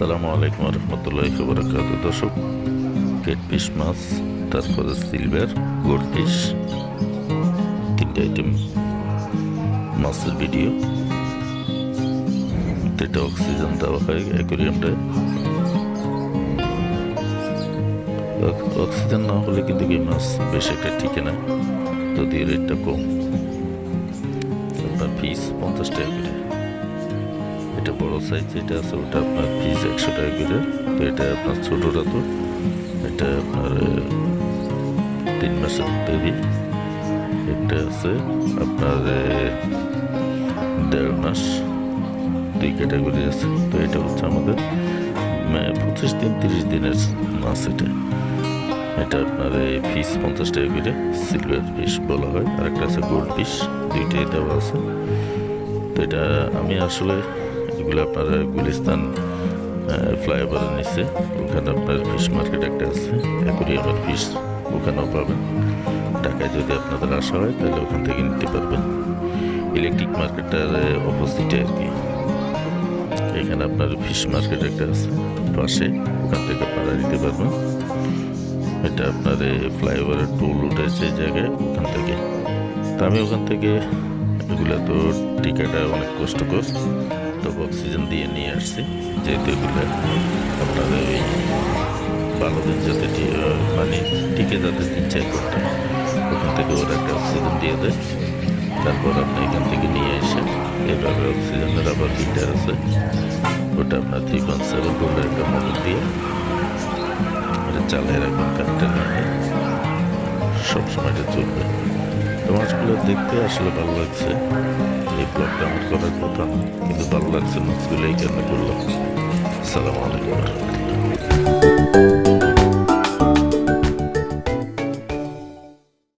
আসসালামু আলাইকুম রহমতুল্লাহ বরকাত দর্শক কেট পিস মাছ তারপরে সিলভার গোল্ড ফিশ তিনটে আইটেম মাছের ভিডিও এটা অক্সিজেন দেওয়া হয় অ্যাকোরিয়ামটায় অক্সিজেন না হলে কিন্তু এই মাছ বেশ একটা টিকে না যদি রেটটা কম। আপনার ফিস পঞ্চাশ টাকা করে। এটা বড় সাইজ যেটা আছে ওটা আপনার পিস একশো টাকা করে। এটা আপনার ছোটোটা তো। এটা আপনার তিন মাসের বেবি এটা আছে আপনার দেড় মাস। দুই ক্যাটাগরি আছে। তো এটা হচ্ছে আমাদের পঁচিশ দিন, তিরিশ দিনের মাছ এটা। এটা আপনার এই ফিস পঞ্চাশ টাকা করে। সিলভার ফিশ বলা হয়। আর একটা আছে গোল্ড ফিশ দুইটাই দেওয়া আছে। তো এটা আমি আসলে এগুলো আপনার গুলিস্তান ফ্লাইওভারের নিচে। ওখানে আপনার ফিশ মার্কেট একটা আছে অ্যাকোরিয়ামের ফিশ ওখানেও পাবেন। ঢাকায় যদি আপনাদের আসা হয়, তাহলে ওখান থেকে নিতে পারবেন। ইলেকট্রিক মার্কেটটার অপোজিটে আর কি। এখানে আপনার ফিশ মার্কেট একটা আছে, পাশে। ওখান থেকে আপনারা নিতে পারবেন। এটা আপনার ফ্লাইওভারের টোল উঠেছে জায়গায়, ওখান থেকে। তা আমি ওখান থেকে, এগুলো তো টিকাটা অনেক কষ্টকর। তবে অক্সিজেন দিয়ে নিয়ে আসছি যেহেতু এগুলো আপনাদের ওই ভালো দিন যাতে মানে টিকে যাতে চার করতে ওখান থেকে ওরা একটা অক্সিজেন দিয়ে দেয়। তারপর আপনি এখান থেকে নিয়ে এসে এভাবে অক্সিজেনের আবার লিটার আছে, ওটা আপনার থ্রি পয়েন্ট সেভেন ভোল্টের একটা মোটর দিয়ে এটা চালিয়ে রাখবেন কারেন্টের লাইনে সবসময় এটা চলবে। মাছগুলো দেখতে আসলে ভালো লাগছে। এই ব্লগটা আমার করার কথা কিন্তু ভালো লাগছে না এই কেন করলাম আসসালামু আলাইকুম